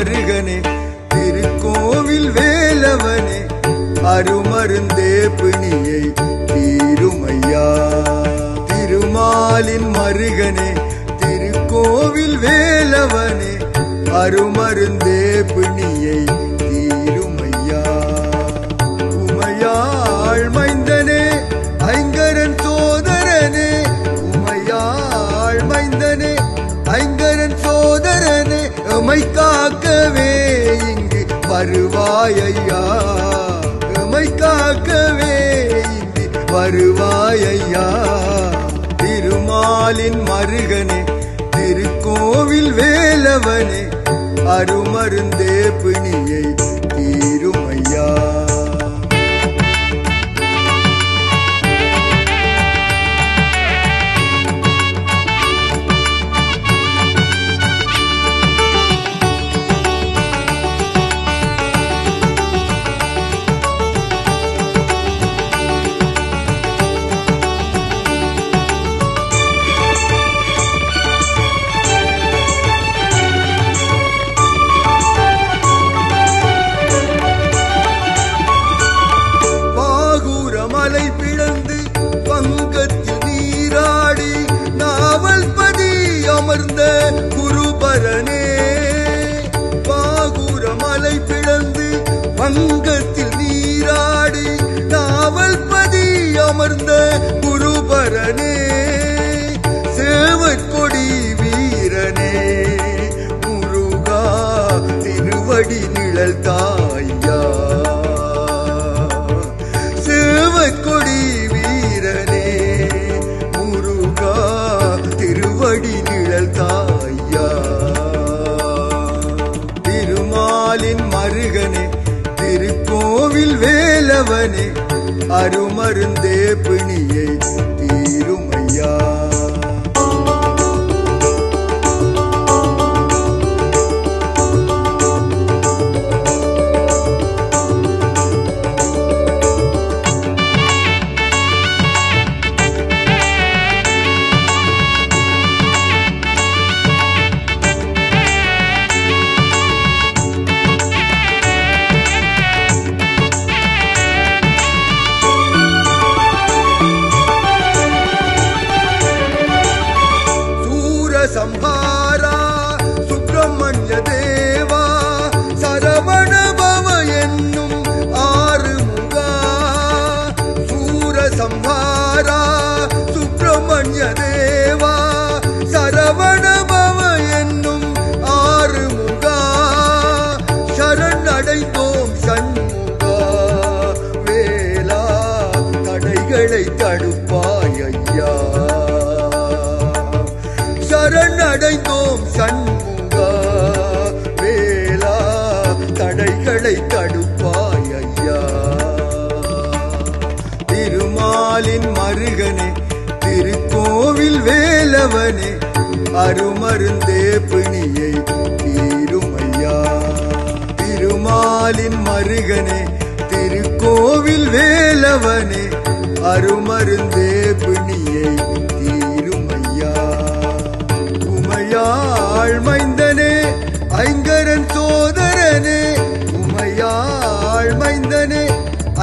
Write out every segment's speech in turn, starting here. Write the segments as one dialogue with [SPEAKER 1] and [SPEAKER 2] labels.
[SPEAKER 1] திருமாலின் மருகனே திருக்கோவில் வேலவனே அருமருந்தே பிணியை தீருமையா. திருமாலின் மருகனே திருக்கோவில் வேலவனே அருமருந்தே வருவாயையா? எமை காக்கவே இங்கு வருவாயையா? திருமாலின் மருகனே திருக்கோவில் வேலவனே அருமருந்தே பிணியை தீர் அமர்ந்த குருபரனே பாகூரமலை பிளந்து வங்கத்தில் நீராடி நாவல் பதி அமர்ந்த குருபரனே சேவற்கொடி வீரனே முருகா திருவடி நிழல் தாயா. சேவற்கொடி வீரனே முருகா திருவடி வேலவனே அருமருந்தே பிணியை சூர சம்ஹாரா சுப்பிரமணிய தேவா சரவண பவ என்னும் ஆறுமுகா சூர சம்ஹாரா சுப்பிரமணிய தேவா சரவண பவ என்னும் ஆறுமுகா சரணடைந்தோம் சண்முகா வேலா தடைகளை தடுப்பாய் சரண் அடைந்தோம் சண்முகா. வேளா தடைகளை தடுப்பாய் ஐயா திருமாலின் மருகனே திருக்கோவில் வேலவனே அருமருந்தே பிணியை தீருமையா திருமாலின் மருகனே திருக்கோவில் வேலவனே அருமருந்தே பிணியை உமையாள் மைந்தனே ஐங்கரன் சோதரனே உமையாள் மைந்தனே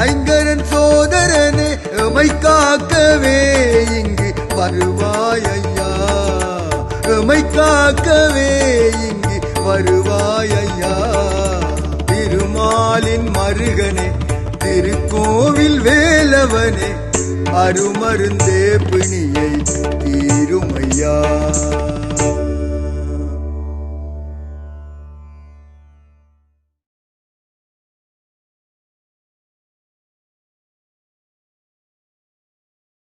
[SPEAKER 1] ஐங்கரன் சோதரனே எமை காக்கவே இங்கு வருவாயையா எமை காக்கவே இங்கு வருவாயையா திருமாலின் மருகனே திருக்கோவில் வேலவனே அருமருந்தே பிணியை தீருமையா.